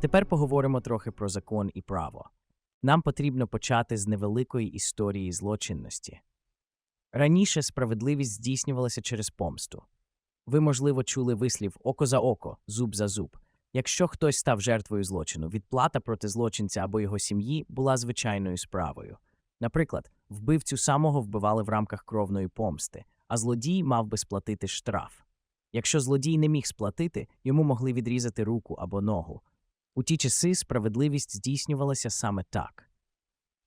Тепер поговоримо трохи про закон і право. Нам потрібно почати з невеликої історії злочинності. Раніше справедливість здійснювалася через помсту. Ви, можливо, чули вислів око за око, зуб за зуб. Якщо хтось став жертвою злочину, відплата проти злочинця або його сім'ї була звичайною справою. Наприклад, вбивцю самого вбивали в рамках кровної помсти, а злодій мав би сплатити штраф. Якщо злодій не міг сплатити, йому могли відрізати руку або ногу. У ті часи справедливість здійснювалася саме так.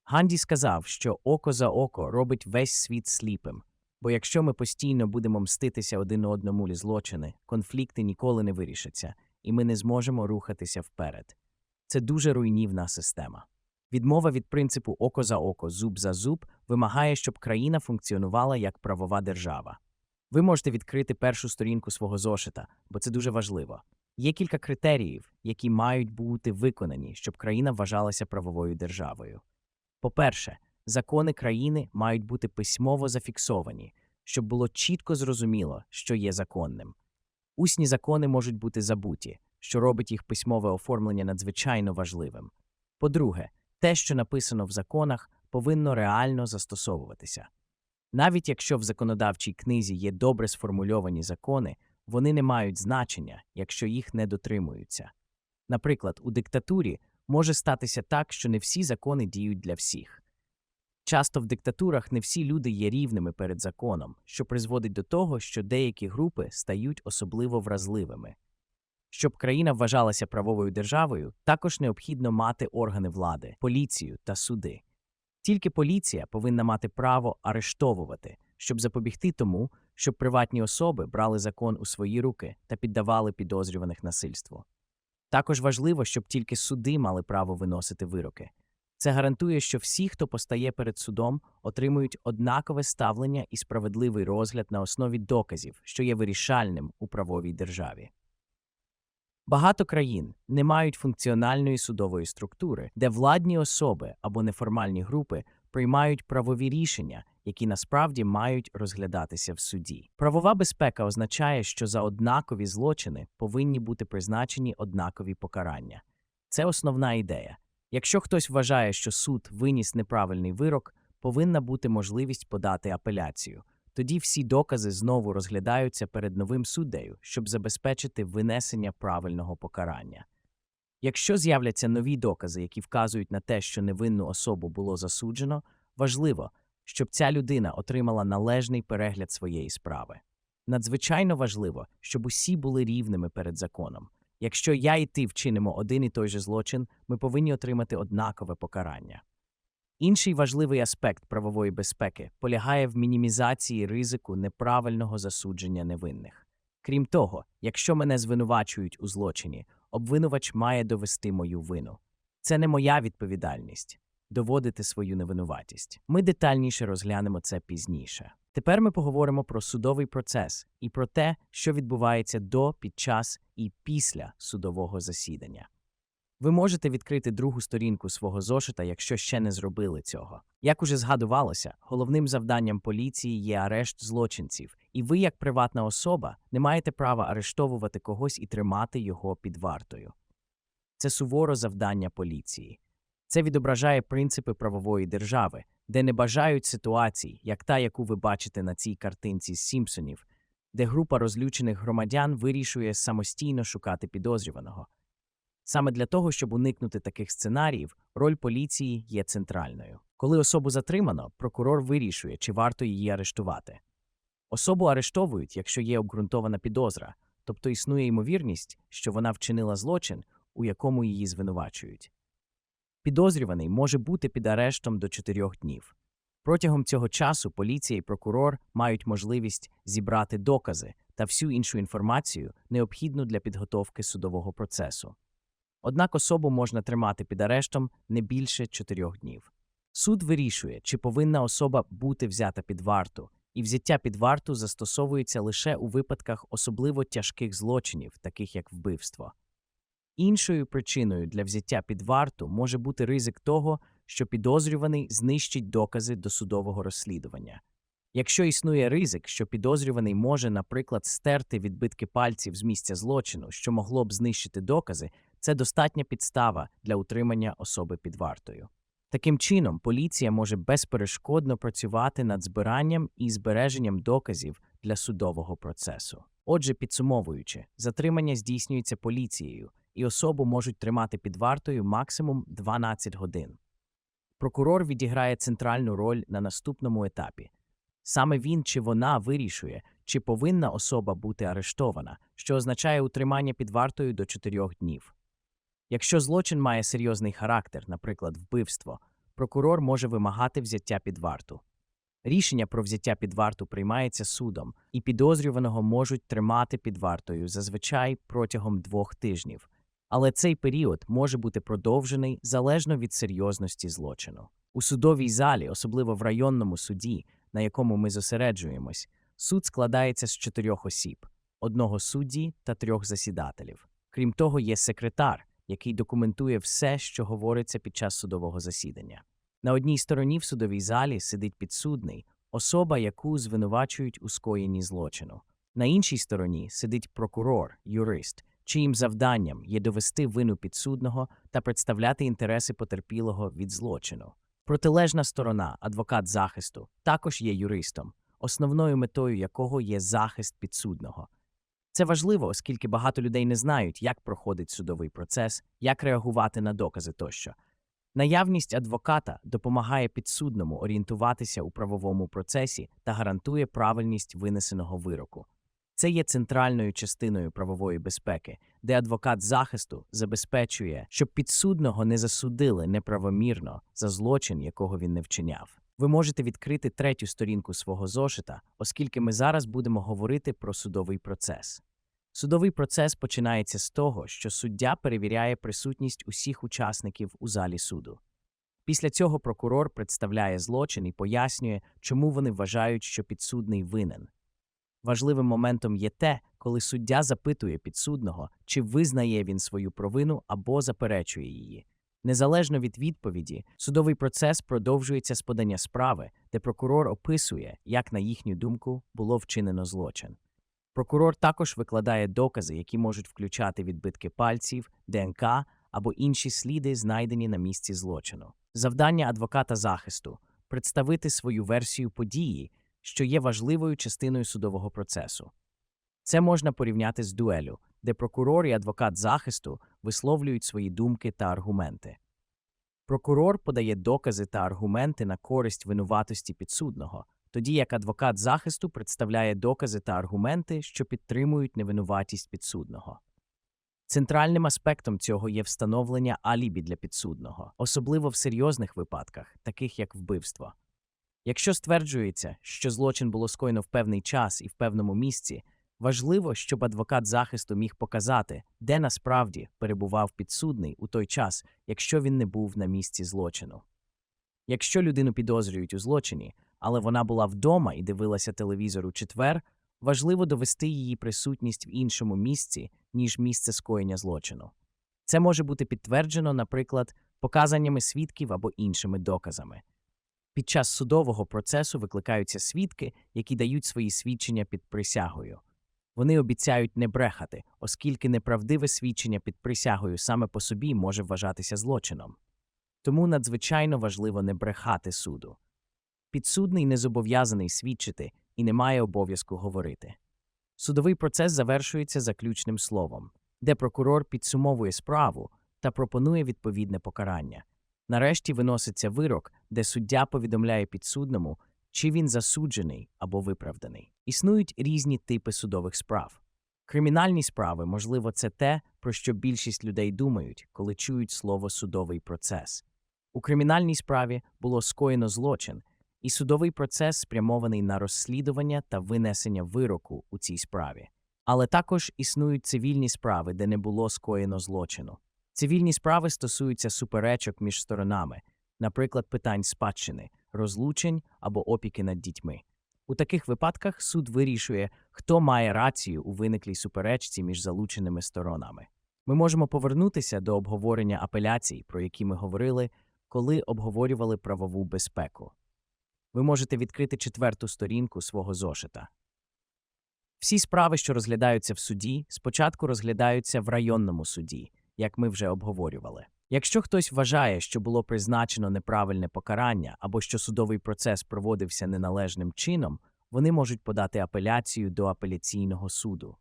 Ганді сказав, що око за око робить весь світ сліпим, бо якщо ми постійно будемо мститися один одному лі злочини, конфлікти ніколи не вирішаться, і ми не зможемо рухатися вперед. Це дуже руйнівна система. Відмова від принципу око за око, зуб за зуб вимагає, щоб країна функціонувала як правова держава. Ви можете відкрити першу сторінку свого зошита, бо це дуже важливо. Є кілька критеріїв, які мають бути виконані, щоб країна вважалася правовою державою. По-перше, закони країни мають бути письмово зафіксовані, щоб було чітко зрозуміло, що є законним. Усні закони можуть бути забуті, що робить їх письмове оформлення надзвичайно важливим. По-друге, те, що написано в законах, повинно реально застосовуватися. Навіть якщо в законодавчій книзі є добре сформульовані закони, вони не мають значення, якщо їх не дотримуються. Наприклад, у диктатурі може статися так, що не всі закони діють для всіх. Часто в диктатурах не всі люди є рівними перед законом, що призводить до того, що деякі групи стають особливо вразливими. Щоб країна вважалася правовою державою, також необхідно мати органи влади, поліцію та суди. Тільки поліція повинна мати право арештовувати, щоб запобігти тому, щоб приватні особи брали закон у свої руки та піддавали підозрюваних насильству. Також важливо, щоб тільки суди мали право виносити вироки. Це гарантує, що всі, хто постає перед судом, отримують однакове ставлення і справедливий розгляд на основі доказів, що є вирішальним у правовій державі. Багато країн не мають функціональної судової структури, де владні особи або неформальні групи приймають правові рішення, які насправді мають розглядатися в суді. Правова безпека означає, що за однакові злочини повинні бути призначені однакові покарання. Це основна ідея. Якщо хтось вважає, що суд виніс неправильний вирок, повинна бути можливість подати апеляцію. Тоді всі докази знову розглядаються перед новим суддею, щоб забезпечити винесення правильного покарання. Якщо з'являться нові докази, які вказують на те, що невинну особу було засуджено, важливо, щоб ця людина отримала належний перегляд своєї справи. Надзвичайно важливо, щоб усі були рівними перед законом. Якщо я і ти вчинимо один і той же злочин, ми повинні отримати однакове покарання. Інший важливий аспект правової безпеки полягає в мінімізації ризику неправильного засудження невинних. Крім того, якщо мене звинувачують у злочині, обвинувач має довести мою вину. Це не моя відповідальність доводити свою невинуватість. Ми детальніше розглянемо це пізніше. Тепер ми поговоримо про судовий процес і про те, що відбувається до, під час і після судового засідання. Ви можете відкрити другу сторінку свого зошита, якщо ще не зробили цього. Як уже згадувалося, головним завданням поліції є арешт злочинців, і ви, як приватна особа, не маєте права арештовувати когось і тримати його під вартою. Це суворо завдання поліції. Це відображає принципи правової держави, де не бажають ситуацій, як та, яку ви бачите на цій картинці з Сімпсонів, де група розлючених громадян вирішує самостійно шукати підозрюваного. Саме для того, щоб уникнути таких сценаріїв, роль поліції є центральною. Коли особу затримано, прокурор вирішує, чи варто її арештувати. Особу арештовують, якщо є обґрунтована підозра, тобто існує ймовірність, що вона вчинила злочин, у якому її звинувачують. Підозрюваний може бути під арештом до чотирьох днів. Протягом цього часу поліція і прокурор мають можливість зібрати докази та всю іншу інформацію, необхідну для підготовки судового процесу. Однак особу можна тримати під арештом не більше чотирьох днів. Суд вирішує, чи повинна особа бути взята під варту, і взяття під варту застосовується лише у випадках особливо тяжких злочинів, таких як вбивство. Іншою причиною для взяття під варту може бути ризик того, що підозрюваний знищить докази досудового розслідування. Якщо існує ризик, що підозрюваний може, наприклад, стерти відбитки пальців з місця злочину, що могло б знищити докази, це достатня підстава для утримання особи під вартою. Таким чином, поліція може безперешкодно працювати над збиранням і збереженням доказів для судового процесу. Отже, підсумовуючи, затримання здійснюється поліцією, і особу можуть тримати під вартою максимум 12 годин. Прокурор відіграє центральну роль на наступному етапі. Саме він чи вона вирішує, чи повинна особа бути арештована, що означає утримання під вартою до 4 днів. Якщо злочин має серйозний характер, наприклад, вбивство, прокурор може вимагати взяття під варту. Рішення про взяття під варту приймається судом, і підозрюваного можуть тримати під вартою зазвичай протягом двох тижнів. Але цей період може бути продовжений залежно від серйозності злочину. У судовій залі, особливо в районному суді, на якому ми зосереджуємось, суд складається з чотирьох осіб: одного судді та трьох засідателів. Крім того, є секретар, який документує все, що говориться під час судового засідання. На одній стороні в судовій залі сидить підсудний, особа, яку звинувачують у скоєнні злочину. На іншій стороні сидить прокурор, юрист, чиїм завданням є довести вину підсудного та представляти інтереси потерпілого від злочину. Протилежна сторона, адвокат захисту, також є юристом, основною метою якого є захист підсудного. Це важливо, оскільки багато людей не знають, як проходить судовий процес, як реагувати на докази тощо. Наявність адвоката допомагає підсудному орієнтуватися у правовому процесі та гарантує правильність винесеного вироку. Це є центральною частиною правової безпеки, де адвокат захисту забезпечує, щоб підсудного не засудили неправомірно за злочин, якого він не вчиняв. Ви можете відкрити третю сторінку свого зошита, оскільки ми зараз будемо говорити про судовий процес. Судовий процес починається з того, що суддя перевіряє присутність усіх учасників у залі суду. Після цього прокурор представляє злочин і пояснює, чому вони вважають, що підсудний винен. Важливим моментом є те, коли суддя запитує підсудного, чи визнає він свою провину або заперечує її. Незалежно від відповіді, судовий процес продовжується з подання справи, де прокурор описує, як, на їхню думку, було вчинено злочин. Прокурор також викладає докази, які можуть включати відбитки пальців, ДНК або інші сліди, знайдені на місці злочину. Завдання адвоката захисту представити свою версію події, що є важливою частиною судового процесу. Це можна порівняти з дуелю, де прокурор і адвокат захисту висловлюють свої думки та аргументи. Прокурор подає докази та аргументи на користь винуватості підсудного, тоді як адвокат захисту представляє докази та аргументи, що підтримують невинуватість підсудного. Центральним аспектом цього є встановлення алібі для підсудного, особливо в серйозних випадках, таких як вбивство. Якщо стверджується, що злочин було скоєно в певний час і в певному місці, важливо, щоб адвокат захисту міг показати, де насправді перебував підсудний у той час, якщо він не був на місці злочину. Якщо людину підозрюють у злочині, але вона була вдома і дивилася телевізор у четвер, важливо довести її присутність в іншому місці, ніж місце скоєння злочину. Це може бути підтверджено, наприклад, показаннями свідків або іншими доказами. Під час судового процесу викликаються свідки, які дають свої свідчення під присягою. Вони обіцяють не брехати, оскільки неправдиве свідчення під присягою саме по собі може вважатися злочином. Тому надзвичайно важливо не брехати суду. Підсудний не зобов'язаний свідчити і не має обов'язку говорити. Судовий процес завершується заключним словом, де прокурор підсумовує справу та пропонує відповідне покарання. Нарешті виноситься вирок, де суддя повідомляє підсудному, чи він засуджений або виправданий. Існують різні типи судових справ. Кримінальні справи, можливо, це те, про що більшість людей думають, коли чують слово судовий процес. У кримінальній справі було скоєно злочин, і судовий процес спрямований на розслідування та винесення вироку у цій справі. Але також існують цивільні справи, де не було скоєно злочину. Цивільні справи стосуються суперечок між сторонами, наприклад, питань спадщини, розлучень або опіки над дітьми. У таких випадках суд вирішує, хто має рацію у виниклій суперечці між залученими сторонами. Ми можемо повернутися до обговорення апеляцій, про які ми говорили, коли обговорювали правову безпеку. Ви можете відкрити четверту сторінку свого зошита. Всі справи, що розглядаються в суді, спочатку розглядаються в районному суді, як ми вже обговорювали. Якщо хтось вважає, що було призначено неправильне покарання або що судовий процес проводився неналежним чином, вони можуть подати апеляцію до апеляційного суду.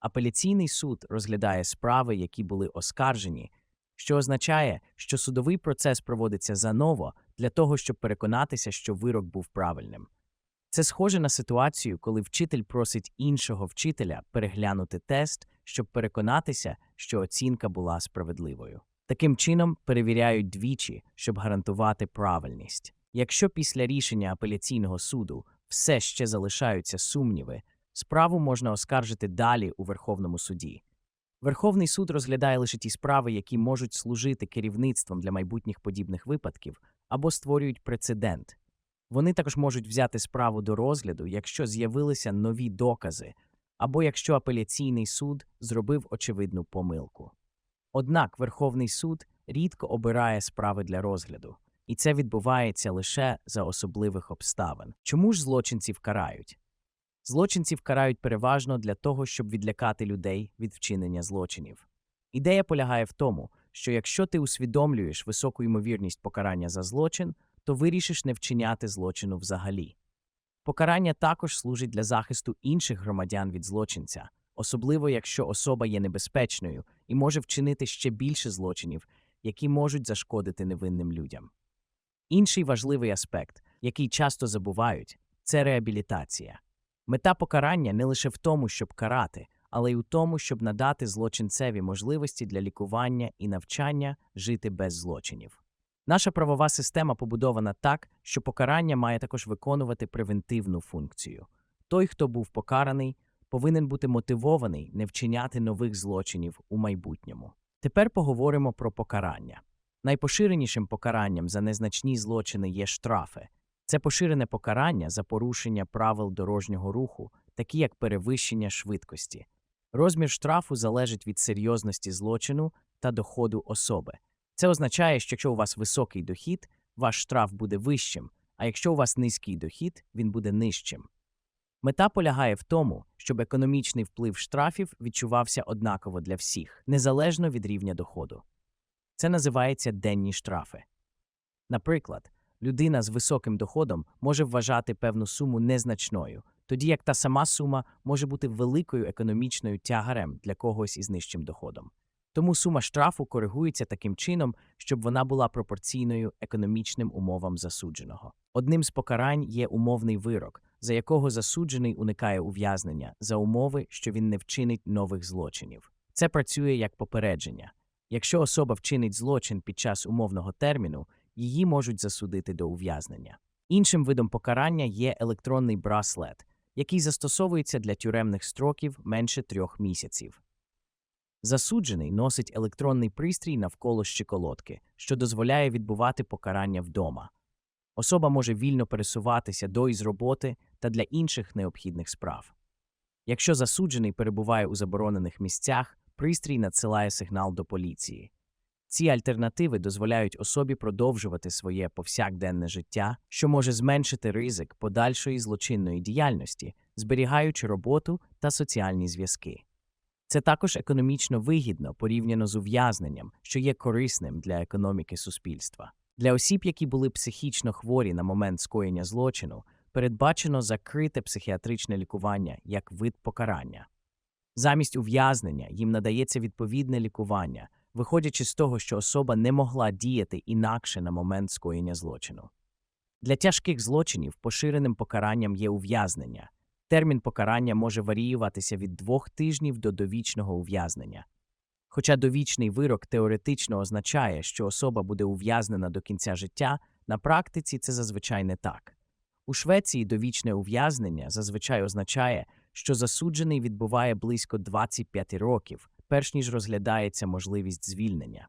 Апеляційний суд розглядає справи, які були оскаржені, що означає, що судовий процес проводиться заново для того, щоб переконатися, що вирок був правильним. Це схоже на ситуацію, коли вчитель просить іншого вчителя переглянути тест, щоб переконатися, що оцінка була справедливою. Таким чином перевіряють двічі, щоб гарантувати правильність. Якщо після рішення апеляційного суду все ще залишаються сумніви, справу можна оскаржити далі у Верховному суді. Верховний суд розглядає лише ті справи, які можуть служити керівництвом для майбутніх подібних випадків або створюють прецедент. Вони також можуть взяти справу до розгляду, якщо з'явилися нові докази, або якщо апеляційний суд зробив очевидну помилку. Однак Верховний суд рідко обирає справи для розгляду, і це відбувається лише за особливих обставин. Чому ж злочинців карають? Злочинців карають переважно для того, щоб відлякати людей від вчинення злочинів. Ідея полягає в тому, що якщо ти усвідомлюєш високу ймовірність покарання за злочин, то вирішиш не вчиняти злочину взагалі. Покарання також служить для захисту інших громадян від злочинця, особливо якщо особа є небезпечною і може вчинити ще більше злочинів, які можуть зашкодити невинним людям. Інший важливий аспект, який часто забувають, це реабілітація. Мета покарання не лише в тому, щоб карати, але й у тому, щоб надати злочинцеві можливості для лікування і навчання жити без злочинів. Наша правова система побудована так, що покарання має також виконувати превентивну функцію. Той, хто був покараний, повинен бути мотивований не вчиняти нових злочинів у майбутньому. Тепер поговоримо про покарання. Найпоширенішим покаранням за незначні злочини є штрафи. Це поширене покарання за порушення правил дорожнього руху, такі як перевищення швидкості. Розмір штрафу залежить від серйозності злочину та доходу особи. Це означає, що якщо у вас високий дохід, ваш штраф буде вищим, а якщо у вас низький дохід, він буде нижчим. Мета полягає в тому, щоб економічний вплив штрафів відчувався однаково для всіх, незалежно від рівня доходу. Це називається денні штрафи. Наприклад, людина з високим доходом може вважати певну суму незначною, тоді як та сама сума може бути великою економічною тягарем для когось із нижчим доходом. Тому сума штрафу коригується таким чином, щоб вона була пропорційною економічним умовам засудженого. Одним з покарань є умовний вирок, за якого засуджений уникає ув'язнення за умови, що він не вчинить нових злочинів. Це працює як попередження. Якщо особа вчинить злочин під час умовного терміну, її можуть засудити до ув'язнення. Іншим видом покарання є електронний браслет, який застосовується для тюремних строків менше трьох місяців. Засуджений носить електронний пристрій навколо щиколотки, що дозволяє відбувати покарання вдома. Особа може вільно пересуватися до і з роботи та для інших необхідних справ. Якщо засуджений перебуває у заборонених місцях, пристрій надсилає сигнал до поліції. Ці альтернативи дозволяють особі продовжувати своє повсякденне життя, що може зменшити ризик подальшої злочинної діяльності, зберігаючи роботу та соціальні зв'язки. Це також економічно вигідно порівняно з ув'язненням, що є корисним для економіки суспільства. Для осіб, які були психічно хворі на момент скоєння злочину, передбачено закрите психіатричне лікування як вид покарання. Замість ув'язнення їм надається відповідне лікування, виходячи з того, що особа не могла діяти інакше на момент скоєння злочину. Для тяжких злочинів поширеним покаранням є ув'язнення. Термін покарання може варіюватися від двох тижнів до довічного ув'язнення. Хоча довічний вирок теоретично означає, що особа буде ув'язнена до кінця життя, на практиці це зазвичай не так. У Швеції довічне ув'язнення зазвичай означає, що засуджений відбуває близько 25 років, перш ніж розглядається можливість звільнення.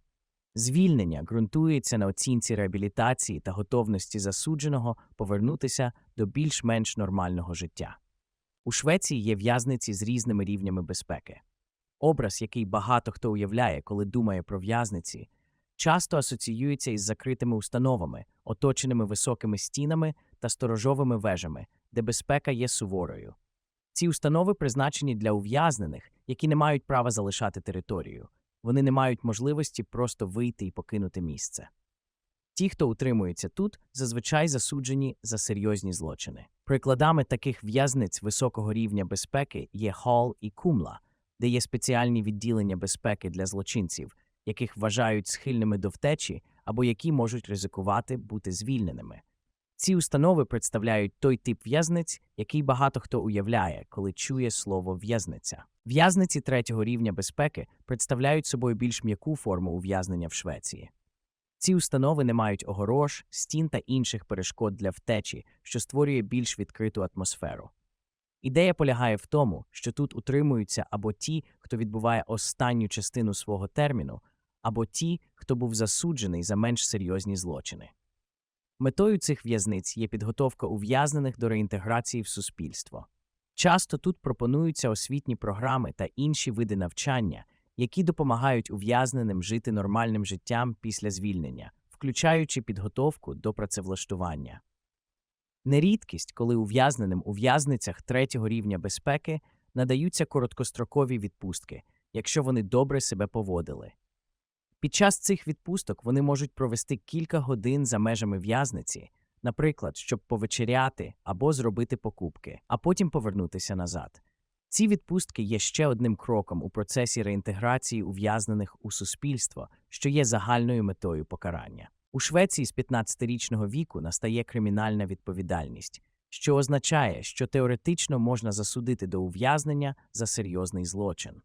Звільнення ґрунтується на оцінці реабілітації та готовності засудженого повернутися до більш-менш нормального життя. У Швеції є в'язниці з різними рівнями безпеки. Образ, який багато хто уявляє, коли думає про в'язниці, часто асоціюється із закритими установами, оточеними високими стінами та сторожовими вежами, де безпека є суворою. Ці установи призначені для ув'язнених, які не мають права залишати територію. Вони не мають можливості просто вийти і покинути місце. Ті, хто утримується тут, зазвичай засуджені за серйозні злочини. Прикладами таких в'язниць високого рівня безпеки є Хол і Кумла, де є спеціальні відділення безпеки для злочинців, яких вважають схильними до втечі або які можуть ризикувати бути звільненими. Ці установи представляють той тип в'язниць, який багато хто уявляє, коли чує слово в'язниця. В'язниці третього рівня безпеки представляють собою більш м'яку форму ув'язнення в Швеції. Ці установи не мають огорож, стін та інших перешкод для втечі, що створює більш відкриту атмосферу. Ідея полягає в тому, що тут утримуються або ті, хто відбуває останню частину свого терміну, або ті, хто був засуджений за менш серйозні злочини. Метою цих в'язниць є підготовка ув'язнених до реінтеграції в суспільство. Часто тут пропонуються освітні програми та інші види навчання, які допомагають ув'язненим жити нормальним життям після звільнення, включаючи підготовку до працевлаштування. Нерідкість, коли ув'язненим у в'язницях третього рівня безпеки надаються короткострокові відпустки, якщо вони добре себе поводили. Під час цих відпусток вони можуть провести кілька годин за межами в'язниці, наприклад, щоб повечеряти або зробити покупки, а потім повернутися назад. Ці відпустки є ще одним кроком у процесі реінтеграції ув'язнених у суспільство, що є загальною метою покарання. У Швеції з 15-річного віку настає кримінальна відповідальність, що означає, що теоретично можна засудити до ув'язнення за серйозний злочин.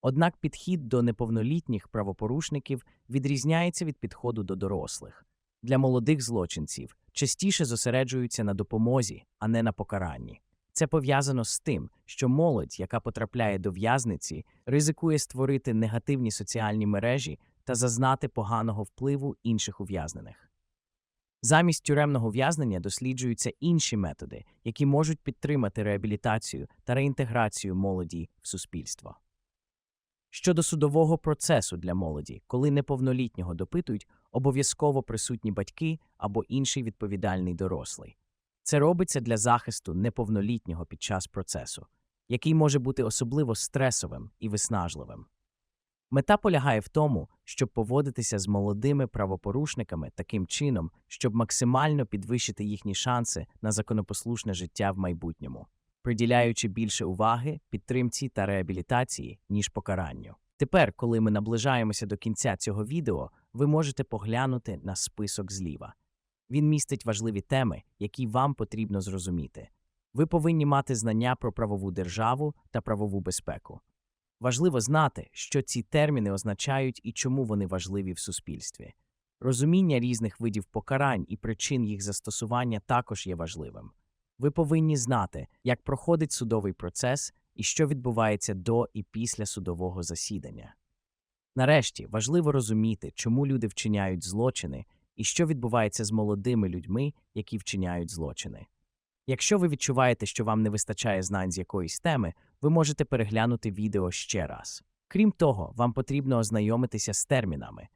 Однак підхід до неповнолітніх правопорушників відрізняється від підходу до дорослих. Для молодих злочинців частіше зосереджуються на допомозі, а не на покаранні. Це пов'язано з тим, що молодь, яка потрапляє до в'язниці, ризикує створити негативні соціальні мережі та зазнати поганого впливу інших ув'язнених. Замість тюремного в'язнення досліджуються інші методи, які можуть підтримати реабілітацію та реінтеграцію молоді в суспільство. Щодо судового процесу для молоді, коли неповнолітнього допитують, обов'язково присутні батьки або інший відповідальний дорослий. Це робиться для захисту неповнолітнього під час процесу, який може бути особливо стресовим і виснажливим. Мета полягає в тому, щоб поводитися з молодими правопорушниками таким чином, щоб максимально підвищити їхні шанси на законопослушне життя в майбутньому, приділяючи більше уваги підтримці та реабілітації, ніж покаранню. Тепер, коли ми наближаємося до кінця цього відео, ви можете поглянути на список зліва. Він містить важливі теми, які вам потрібно зрозуміти. Ви повинні мати знання про правову державу та правову безпеку. Важливо знати, що ці терміни означають і чому вони важливі в суспільстві. Розуміння різних видів покарань і причин їх застосування також є важливим. Ви повинні знати, як проходить судовий процес і що відбувається до і після судового засідання. Нарешті важливо розуміти, чому люди вчиняють злочини і що відбувається з молодими людьми, які вчиняють злочини. Якщо ви відчуваєте, що вам не вистачає знань з якоїсь теми, ви можете переглянути відео ще раз. Крім того, вам потрібно ознайомитися з термінами.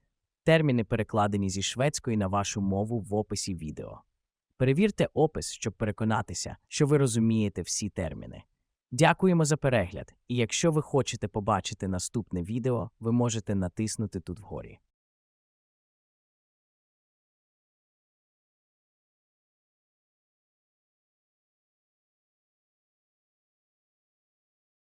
Терміни перекладені зі шведської на вашу мову в описі відео. Перевірте опис, щоб переконатися, що ви розумієте всі терміни. Дякуємо за перегляд, і якщо ви хочете побачити наступне відео, ви можете натиснути тут вгорі.